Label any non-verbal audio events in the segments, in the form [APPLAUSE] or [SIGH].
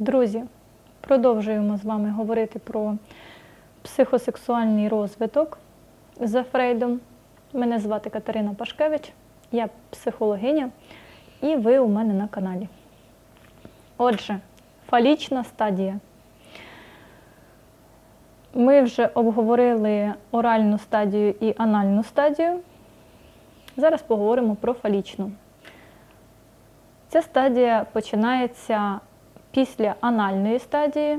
Друзі, продовжуємо з вами говорити про психосексуальний розвиток за Фрейдом. Мене звати Катерина Пашкевич, я психологиня, і ви у мене на каналі. Отже, фалічна стадія. Ми вже обговорили оральну стадію і анальну стадію. Зараз поговоримо про фалічну. Ця стадія починається після анальної стадії.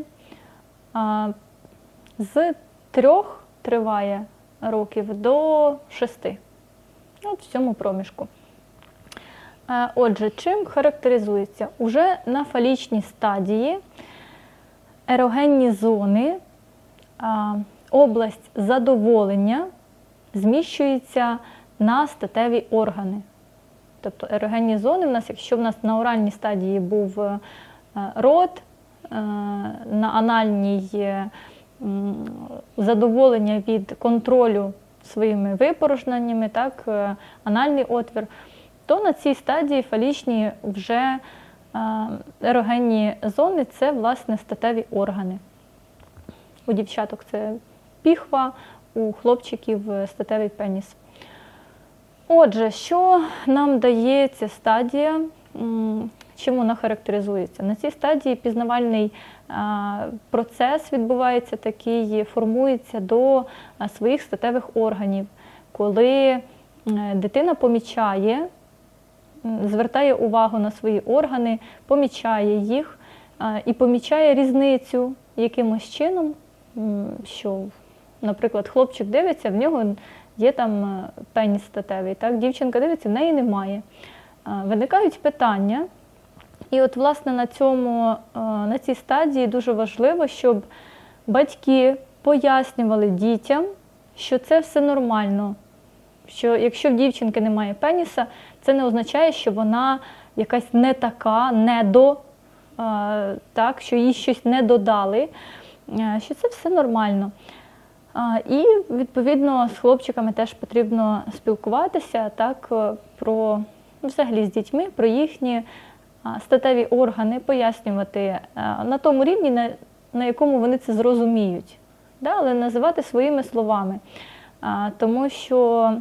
З трьох триває років до шести. От в цьому проміжку. Отже, чим характеризується? Уже на фалічній стадії ерогенні зони, область задоволення зміщується на статеві органи. Тобто ерогенні зони в нас, якщо в нас на оральній стадії був е, рот, е, на анальній е, задоволення від контролю своїми випорожненнями, так, е, анальний отвір, то на цій стадії фалічні вже е, ерогенні зони це власне статеві органи. У дівчаток це піхва, у хлопчиків е, статевий пеніс. Отже, що нам дає ця стадія? Чим вона характеризується? На цій стадії пізнавальний процес відбувається такий, формується до своїх статевих органів, коли е, дитина помічає, звертає увагу на свої органи, помічає їх і помічає різницю якимось чином, що, наприклад, хлопчик дивиться, в нього є там е, пеніс статевий, так? дівчинка дивиться, в неї немає. Е, Виникають питання. І от, власне, на, цьому, е, на цій стадії дуже важливо, щоб батьки пояснювали дітям, що це все нормально. Що якщо в дівчинки немає пеніса, це не означає, що вона якась не така, недо, е, так, що їй щось не додали, е, що це все нормально. І відповідно з хлопчиками теж потрібно спілкуватися так, про ну, взагалі з дітьми, про їхні статеві органи, пояснювати е, на тому рівні, на, якому вони це зрозуміють, да, але називати своїми словами. Тому що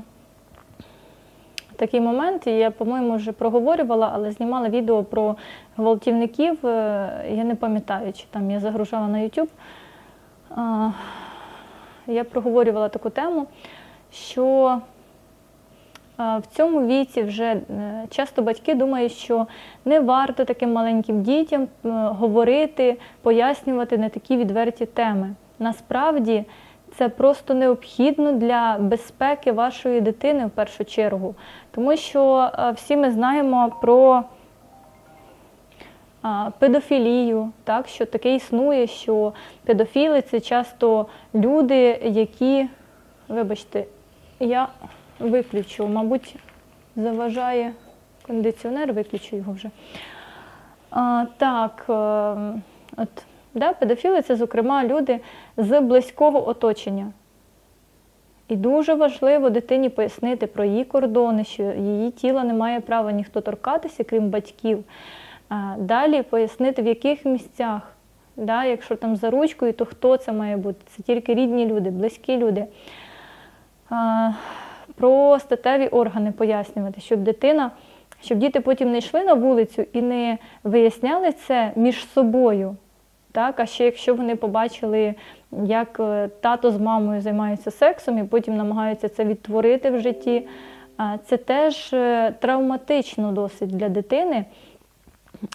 такий момент, я, по-моєму, вже проговорювала, але знімала відео про гвалтівників. е, Я не пам'ятаю, чи там я загружала на YouTube. Я проговорювала таку тему, що в цьому віці вже е, часто батьки думають, що не варто таким маленьким дітям е, говорити, пояснювати на такі відверті теми. Насправді це просто необхідно для безпеки вашої дитини в першу чергу, тому що е, всі ми знаємо про педофілію, так, що таке існує, що педофіли це часто люди, які, вибачте, я виключу, мабуть, заважає кондиціонер, виключу його вже. А, так, е, от, да, педофіли це, зокрема, люди з близького оточення. І дуже важливо дитині пояснити про її кордони, що її тіла не має права ніхто торкатися, крім батьків. Далі пояснити, в яких місцях. Да, якщо там за ручкою, то хто це має бути? Це тільки рідні люди, близькі люди. Про статеві органи пояснювати, щоб дитина, щоб діти потім не йшли на вулицю і не виясняли це між собою. Так, а ще якщо вони побачили, як е, тато з мамою займаються сексом і потім намагаються це відтворити в житті, це теж е, травматично досить для дитини.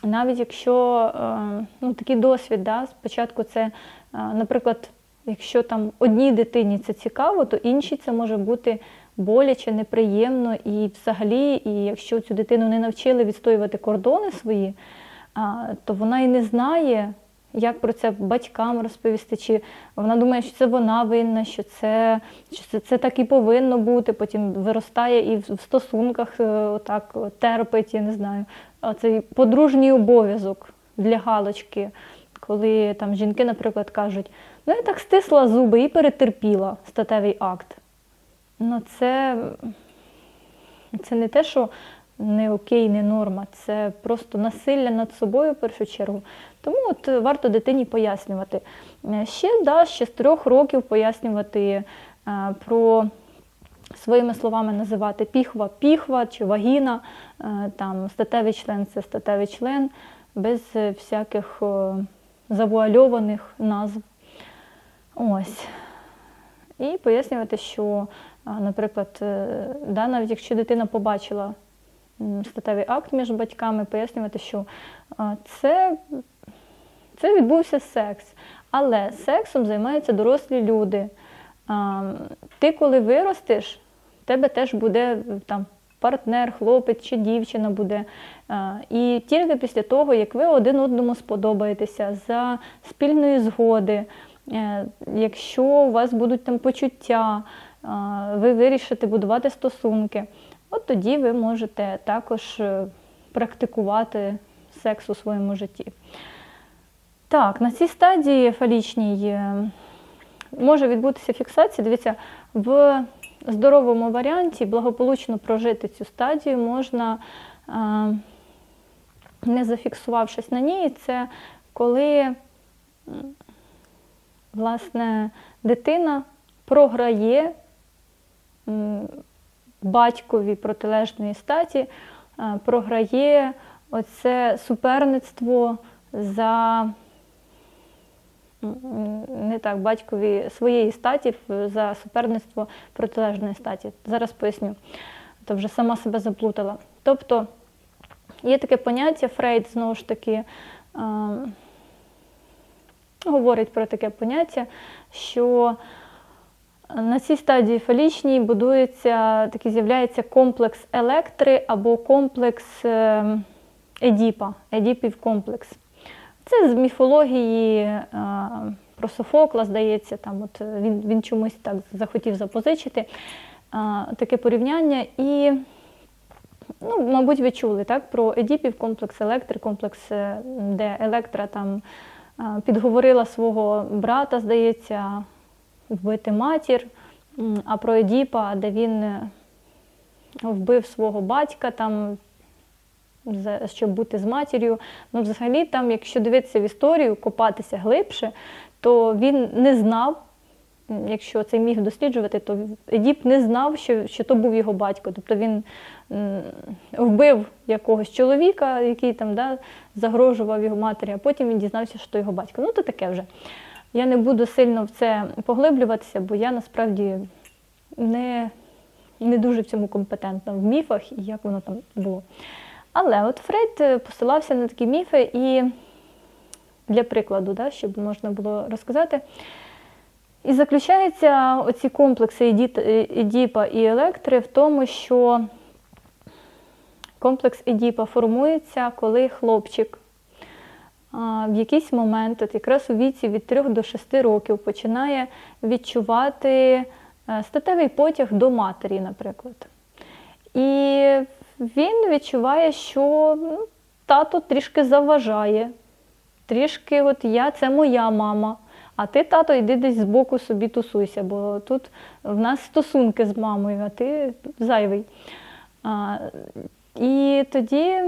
Навіть якщо е, ну, такий досвід, да, спочатку це, наприклад, якщо там одній дитині це цікаво, то іншій це може бути боляче, неприємно. І взагалі, і якщо цю дитину не навчили відстоювати кордони свої, то вона і не знає, як про це батькам розповісти, чи вона думає, що це вона винна, що це, що це, це так і повинно бути, потім виростає і в стосунках е, отак от терпить, я не знаю, цей подружній обов'язок для галочки, коли там жінки, наприклад, кажуть, ну я так стисла зуби і перетерпіла статевий акт. Ну, це, це не те, що не окей, не норма, це просто насилля над собою в першу чергу. Тому от варто дитині пояснювати. Е, Ще да, ще з трьох років пояснювати е, про своїми словами називати піхва піхва чи вагіна, е, там статевий член це статевий член, без всяких е, завуальованих назв. Ось. І пояснювати, що, а, наприклад, е, да, навіть якщо дитина побачила статевий акт між батьками, пояснювати, що це, це відбувся секс. Але сексом займаються дорослі люди. Ти, коли виростеш, в тебе теж буде там партнер, хлопець чи дівчина буде. І тільки після того, як ви один одному сподобаєтеся за спільної згоди, е, якщо у вас будуть там почуття, ви вирішите будувати стосунки, от тоді ви можете також е, практикувати секс у своєму житті. Так, на цій стадії фалічній е, може відбутися фіксація. Дивіться, в здоровому варіанті благополучно прожити цю стадію можна, е, не зафіксувавшись на ній, це коли власне дитина програє батькові протилежної статі, е, програє оце суперництво за не так, батькові своєї статі за суперництво протилежної статі. Зараз поясню, то вже сама себе заплутала. Тобто є таке поняття, Фрейд знову ж таки. е, говорить про таке поняття, що на цій стадії фалічній будується, такий з'являється комплекс електри або комплекс е, Едіпа, Едіпів комплекс. Це з міфології е, про Софокла, здається, там от він, він чомусь так захотів запозичити е, таке порівняння. І, ну, мабуть, ви чули так, про Едіпів комплекс електри, комплекс, е, де електра там е, підговорила свого брата, здається, вбити матір, а про Едіпа, де він е, вбив свого батька, там, щоб бути з матір'ю. Ну, взагалі, там, якщо дивитися в історію, копатися глибше, то він не знав, якщо цей міг досліджувати, то Едіп не знав, що, що то був його батько. Тобто він вбив якогось чоловіка, який там да, загрожував його матері, а потім він дізнався, що то його батько. Ну, то таке вже. Я не буду сильно в це поглиблюватися, бо я насправді не, не дуже в цьому компетентна в міфах і як воно там було. Але от Фрейд е, посилався на такі міфи, і для прикладу, да, щоб можна було розказати. І заключаються оці комплекси Едіпа і Електри в тому, що комплекс Едіпа формується, коли хлопчик в якийсь момент, от якраз у віці від 3 до 6 років, починає відчувати е, статевий потяг до матері, наприклад. І він відчуває, що ну, тато трішки заважає, трішки, от я це моя мама. А ти, тато, йди десь збоку собі тусуйся, бо тут в нас стосунки з мамою, а ти зайвий. А, і тоді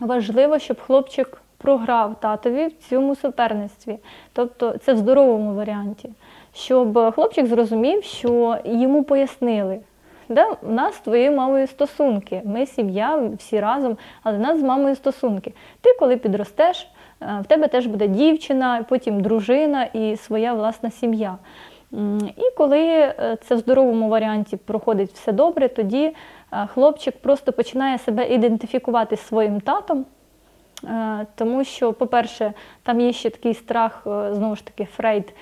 важливо, щоб хлопчик програв татові в цьому суперництві. Тобто це в здоровому варіанті. Щоб хлопчик зрозумів, що йому пояснили. Да, у нас з твоєю мамою стосунки. Ми сім'я, всі разом, але в нас з мамою стосунки. Ти, коли підростеш, е, в тебе теж буде дівчина, потім дружина і своя власна сім'я. І коли е, це в здоровому варіанті проходить все добре, тоді е, хлопчик просто починає себе ідентифікувати з своїм татом. Е, Тому що, по-перше, там є ще такий страх, е, знову ж таки, Фрейд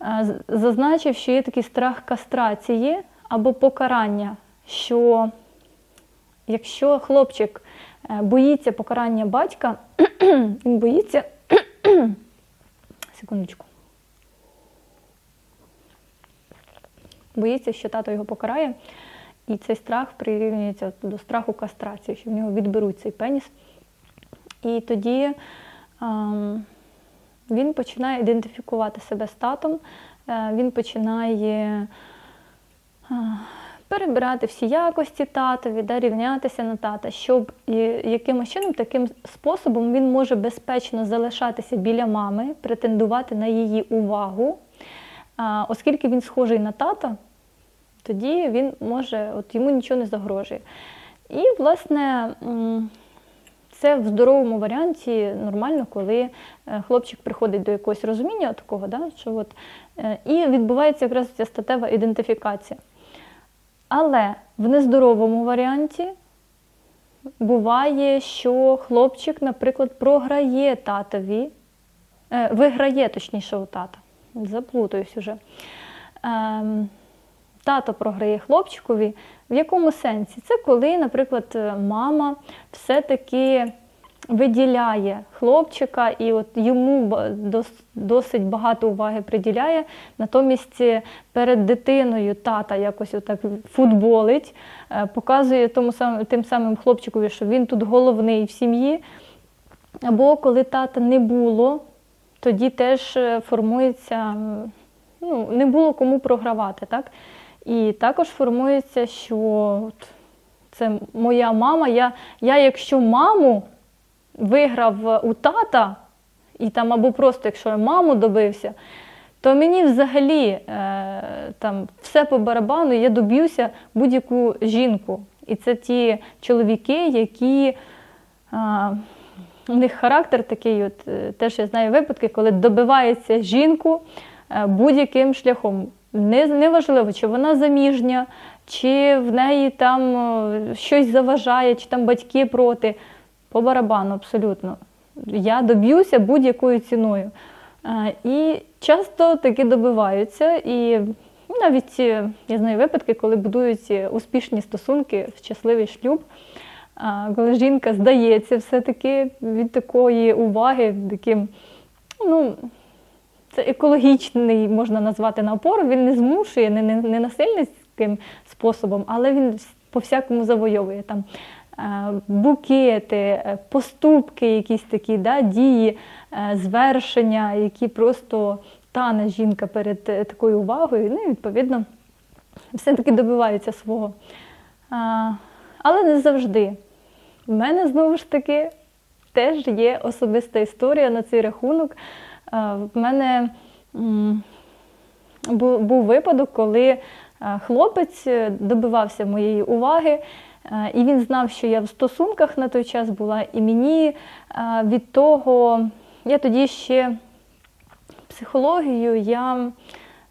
е, зазначив, що є такий страх кастрації або покарання, що якщо хлопчик боїться покарання батька, [CLEARS THROAT] він боїться. [CLEARS THROAT] Секундочку. Боїться, що тато його покарає, і цей страх прирівнюється до страху кастрації, що в нього відберуть цей пеніс. І тоді ем, він починає ідентифікувати себе з татом, е, він починає е, перебирати всі якості татові, да, рівнятися на тата, щоб якимось чином, таким способом він може безпечно залишатися біля мами, претендувати на її увагу. А, оскільки він схожий на тата, тоді він може, от йому нічого не загрожує. І, власне, це в здоровому варіанті нормально, коли е, хлопчик приходить до якогось розуміння такого, да, що от, е, і відбувається якраз ця статева ідентифікація. Але в нездоровому варіанті буває, що хлопчик, наприклад, програє татові, е, виграє точніше у тата. Заплутаюсь уже. Ем, тато програє хлопчикові. В якому сенсі? Це коли, наприклад, е, мама все-таки виділяє хлопчика і от йому досить багато уваги приділяє. Натомість е, перед дитиною тата якось отак футболить, е, показує тому самим, тим самим хлопчикові, що він тут головний в сім'ї. Або коли тата не було, тоді теж формується, ну, не було кому програвати. Так? І також формується, що от, це моя мама. Я, я якщо маму виграв у тата, і там або просто якщо я маму добився, то мені взагалі е, там все по барабану, я доб'юся будь-яку жінку. І це ті чоловіки, які а, у них характер такий, от е, теж я знаю випадки, коли добивається жінку е, будь-яким шляхом. Не, неважливо, чи вона заміжня, чи в неї там е, щось заважає, чи там батьки проти. По барабану, абсолютно. Я доб'юся будь-якою ціною. Е, І часто таки добиваються. І навіть е, я знаю випадки, коли будують успішні стосунки, щасливий шлюб, коли жінка здається все-таки від такої уваги, таким, ну, це екологічний, можна назвати напор, він не змушує, не, не, не насильницьким способом, але він по-всякому завойовує там е, букети, е, поступки, якісь такі да, дії, е, звершення, які просто тане жінка перед такою увагою. Ну і відповідно все-таки добиваються свого. Але не завжди. У мене знову ж таки теж є особиста історія на цей рахунок. А, В мене був, випадок, коли е, хлопець е, добивався моєї уваги, е, і він знав, що я в стосунках на той час була, і мені е, від того, я тоді ще психологію, я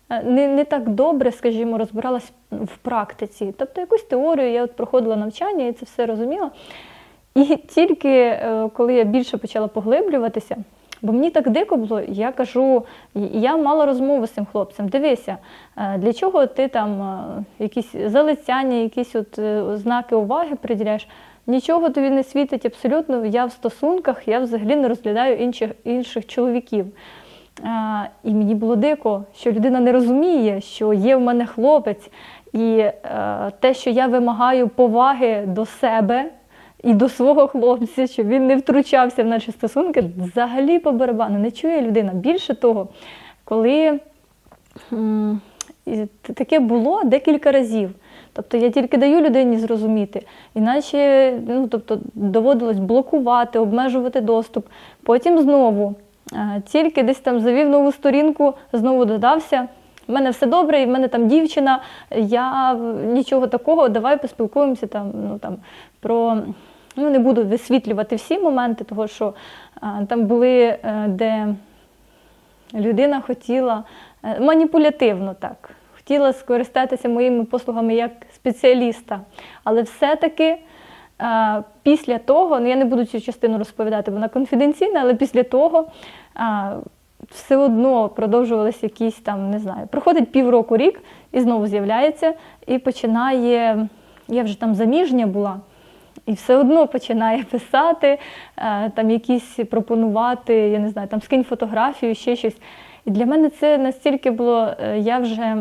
е, не, не так добре, скажімо, розбиралась в практиці. Тобто якусь теорію я от проходила навчання і це все розуміла. І тільки е, коли я більше почала поглиблюватися, бо мені так дико було, я кажу, я мала розмову з цим хлопцем. Дивися, е, для чого ти там е, якісь залицяння, якісь от е, знаки уваги приділяєш? Нічого тобі не світить абсолютно. Я в стосунках, я взагалі не розглядаю інших, інших чоловіків. А, і мені було дико, що людина не розуміє, що є в мене хлопець, і е, те, що я вимагаю поваги до себе і до свого хлопця, щоб він не втручався в наші стосунки, взагалі по барабану не чує людина. Більше того, коли таке було декілька разів. Тобто я тільки даю людині зрозуміти, іначе ну, тобто, доводилось блокувати, обмежувати доступ. Потім знову, тільки десь там завів нову сторінку, знову додався. У мене все добре, і в мене там дівчина, я нічого такого, давай поспілкуємося там, ну, там, про. Ну, не буду висвітлювати всі моменти, того що е, там були, е, де людина хотіла е, маніпулятивно так, хотіла скористатися моїми послугами як спеціаліста. Але все-таки після того, ну я не буду цю частину розповідати, вона конфіденційна, але після того все одно продовжувалися якісь там, не знаю, проходить півроку рік і знову з'являється, і починає, я вже там заміжня була. І все одно починає писати, е, там якісь пропонувати, я не знаю, там скинь фотографію, ще щось. І для мене це настільки було, е, я вже,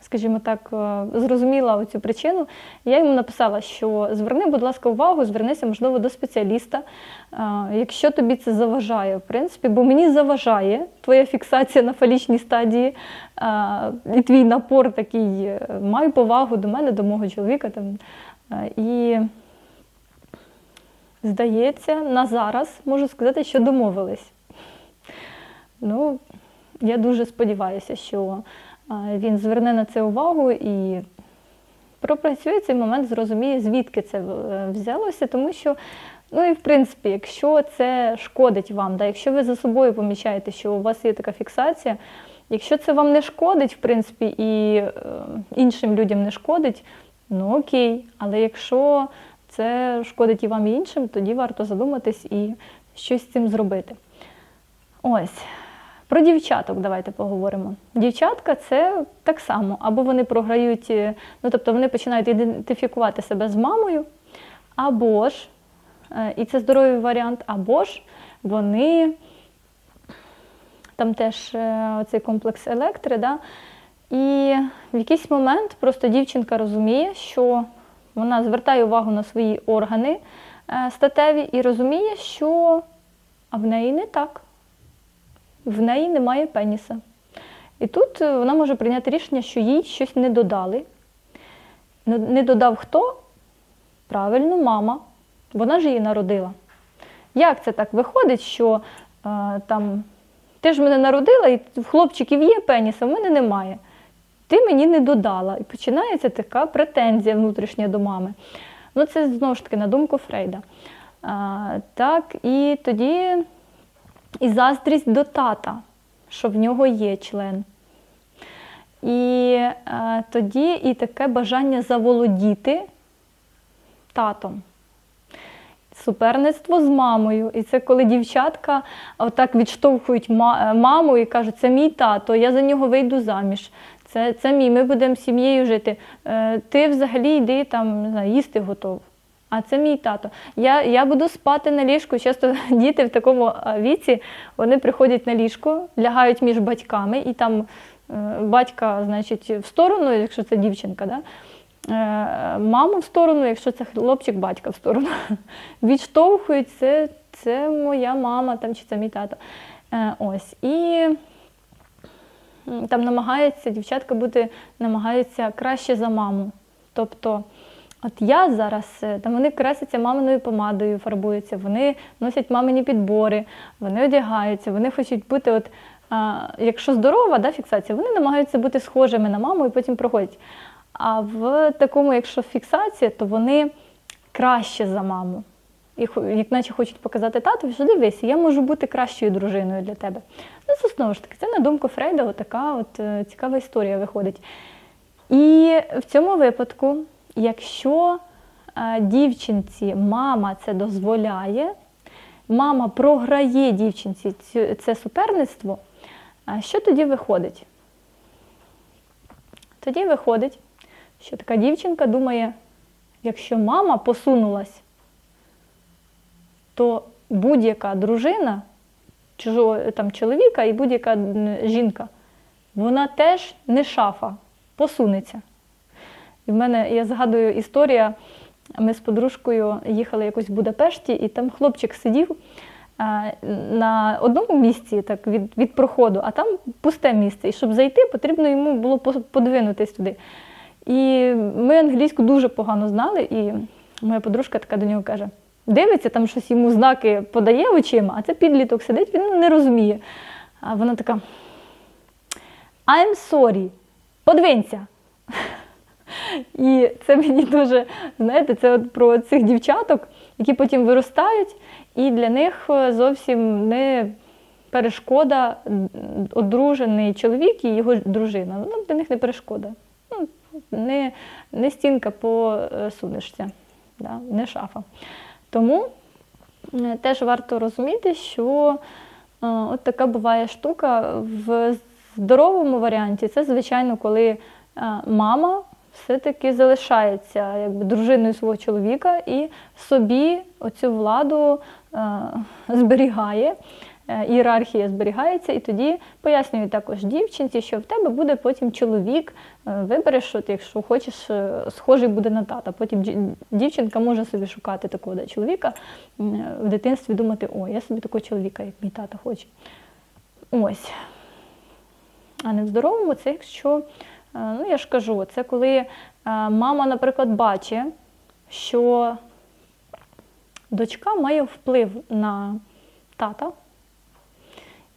скажімо так, е, зрозуміла цю причину, я йому написала, що зверни, будь ласка, увагу, звернися, можливо, до спеціаліста, якщо тобі це заважає, в принципі, бо мені заважає твоя фіксація на фалічній стадії і твій напор такий, май повагу до мене, до мого чоловіка. Там, і здається, на зараз можу сказати, що домовились. Ну, я дуже сподіваюся, що він зверне на це увагу і пропрацює цей момент, зрозуміє, звідки це е, взялося, тому що, ну і в принципі, якщо це шкодить вам, да, якщо ви за собою помічаєте, що у вас є така фіксація, якщо це вам не шкодить, в принципі, і е, іншим людям не шкодить, ну окей. Але якщо це шкодить і вам і іншим, тоді варто задуматись і щось з цим зробити. Ось. Про дівчаток давайте поговоримо. Дівчатка це так само, або вони програють, е, ну тобто вони починають ідентифікувати себе з мамою, або ж, е, і це здоровий варіант, або ж вони там теж е, цей комплекс електри, да, і в якийсь момент просто дівчинка розуміє, що вона звертає увагу на свої органи е, статеві і розуміє, що а в неї не так в неї немає пеніса. І тут е, вона може прийняти рішення, що їй щось не додали. Не- додав хто? Правильно, мама. Вона ж її народила. Як це так виходить, що е, там ти ж мене народила, і в хлопчиків є пеніс, а в мене немає. Ти мені не додала. І починається така претензія внутрішня до мами. Ну, це знову ж таки на думку Фрейда. А, так, і тоді і заздрість до тата, що в нього є член. І е, тоді і таке бажання заволодіти татом. Суперництво з мамою. І це коли дівчатка отак відштовхують маму і кажуть, це мій тато, я за нього вийду заміж. Це, це мій, ми будемо сім'єю жити. Е, ти взагалі йди там, не знаю, їсти готов. А це мій тато. Я, я буду спати на ліжку. Часто [LAUGHS] діти в такому віці вони приходять на ліжко, лягають між батьками, і там е, батька, значить, в сторону, якщо це дівчинка, да? е, маму в сторону, якщо це хлопчик, батька в сторону. [LAUGHS] Відштовхують це, це моя мама там, чи це мій тато. Е, ось. І там намагається, дівчатка бути, намагаються краще за маму. Тобто, от я зараз, е, там вони красяться маминою помадою, фарбуються, вони носять мамині підбори, вони одягаються, вони хочуть бути, от, а, якщо здорова да, фіксація, вони намагаються бути схожими на маму і потім проходять. А в такому, якщо фіксація, то вони краще за маму. І як наче хочуть показати татові, що дивись, я можу бути кращою дружиною для тебе. Ну, це знову ж таки, це на думку Фрейда, от така от е, цікава історія виходить. І в цьому випадку, якщо е, дівчинці мама це дозволяє, мама програє дівчинці це суперництво, що тоді виходить? Тоді виходить, що така дівчинка думає, якщо мама посунулась, то будь-яка дружина, чужого там чоловіка і будь-яка жінка, вона теж не шафа, посунеться. І в мене, я згадую історія, ми з подружкою їхали якось в Будапешті, і там хлопчик сидів на одному місці так, від, від проходу, а там пусте місце. І щоб зайти, потрібно йому було подвинутись туди. І ми англійську дуже погано знали, і моя подружка така до нього каже: дивиться, там щось йому знаки подає очима, а це підліток сидить, він не розуміє. А вона така: I'm sorry, подвинься. І це мені дуже, знаєте, це от про цих дівчаток, які потім виростають, і для них е, зовсім не перешкода одружений чоловік і його дружина. Ну, для них не перешкода. Ну, не, не стінка посунешся, да, не шафа. Тому е, теж варто розуміти, що е, от така буває штука в здоровому варіанті. Це, звичайно, коли е, мама все-таки залишається якби, дружиною свого чоловіка і собі оцю владу зберігає, ієрархія зберігається, і тоді пояснюю також дівчинці, що в тебе буде потім чоловік, е, вибереш, що ти, якщо хочеш, е, схожий буде на тата. Потім дівчинка може собі шукати такого да, чоловіка в дитинстві, думати, о, я собі такого чоловіка, як мій тата хоче. Ось. А не в здоровому це якщо, е, ну я ж кажу, це коли е, мама, наприклад, бачить, що дочка має вплив на тата,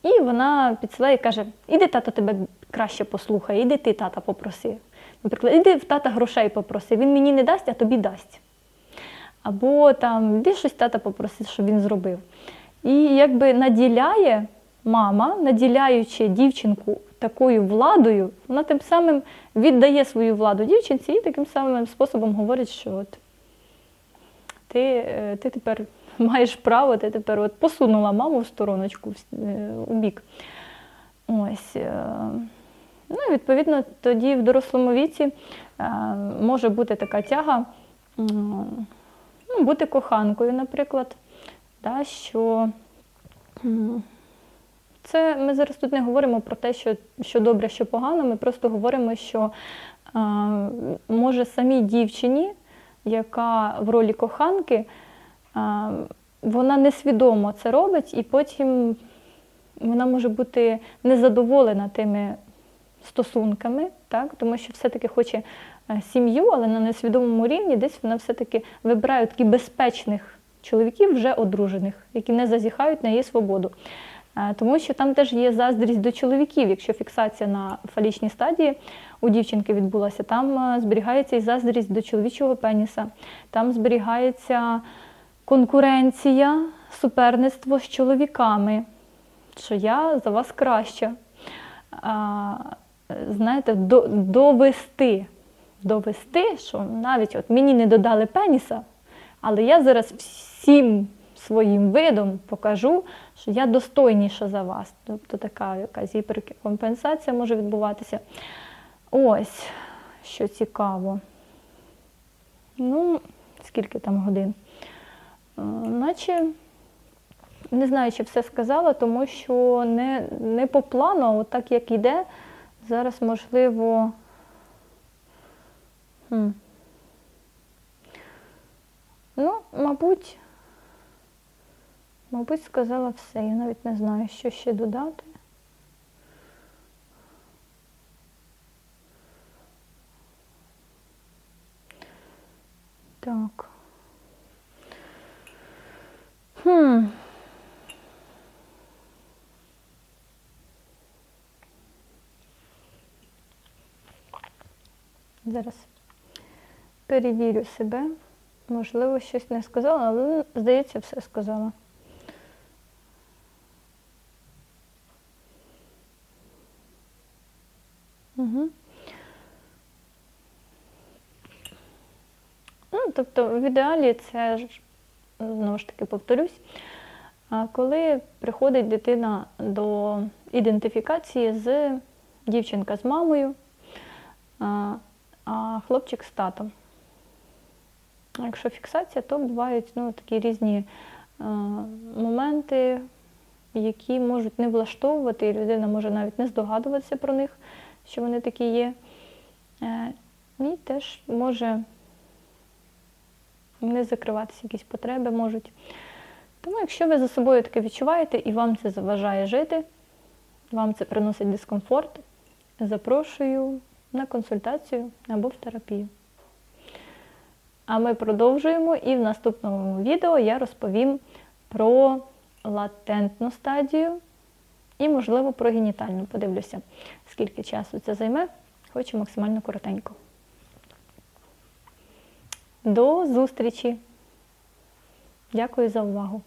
і вона підсилає і каже: іди тато тебе краще послухає, іди ти тата попроси. Наприклад, іди в тата грошей попроси, він мені не дасть, а тобі дасть. Або там іди щось тата попроси, щоб він зробив. І якби наділяє мама, наділяючи дівчинку такою владою, вона тим самим віддає свою владу дівчинці і таким самим способом говорить, що от ти, е, ти тепер [LAUGHS] маєш право, ти тепер от посунула маму в стороночку е, у бік. Ось. е, Ну, відповідно, тоді в дорослому віці е, може бути така тяга ну, бути коханкою, наприклад, да, що це ми зараз тут не говоримо про те, що, що добре, що погано. Ми просто говоримо, що може самій дівчині, яка в ролі коханки, вона несвідомо це робить, і потім вона може бути незадоволена тими стосунками, так? тому що все-таки хоче е, сім'ю, але на несвідомому рівні десь вона все-таки вибирає таких безпечних чоловіків, вже одружених, які не зазіхають на її свободу. Е, Тому що там теж є заздрість до чоловіків. Якщо фіксація на фалічній стадії у дівчинки відбулася, там е, зберігається і заздрість до чоловічого пеніса, там зберігається конкуренція, суперництво з чоловіками, що я за вас краща. А, знаєте, до, довести, довести, що навіть от мені не додали пеніса, але я зараз всім своїм видом покажу, що я достойніша за вас. Тобто така якась гіперкомпенсація може відбуватися. Ось, що цікаво. Ну, скільки там годин? Е, Наче не знаю, чи все сказала, тому що не, не по плану, а от так як іде. Зараз можливо. Хм. Ну, мабуть, мабуть, сказала все. Я навіть не знаю, що ще додати. Так. Хм. Зараз перевірю себе. Можливо, щось не сказала, але здається, все сказала. Угу. Ну, тобто, в ідеалі це ж, знову ж таки повторюсь, коли приходить дитина до ідентифікації з дівчинка з мамою, а, хлопчик з татом. Якщо фіксація, то бувають ну, такі різні моменти, які можуть не влаштовувати, і людина може навіть не здогадуватися про них, що вони такі є. Е, і теж може не закриватися якісь потреби можуть. Тому, якщо ви за собою таке відчуваєте і вам це заважає жити, вам це приносить дискомфорт, запрошую на консультацію або в терапію. А ми продовжуємо і в наступному відео я розповім про латентну стадію і, можливо, про генітальну. Подивлюся, скільки часу це займе. Хочу максимально коротенько. До зустрічі! Дякую за увагу!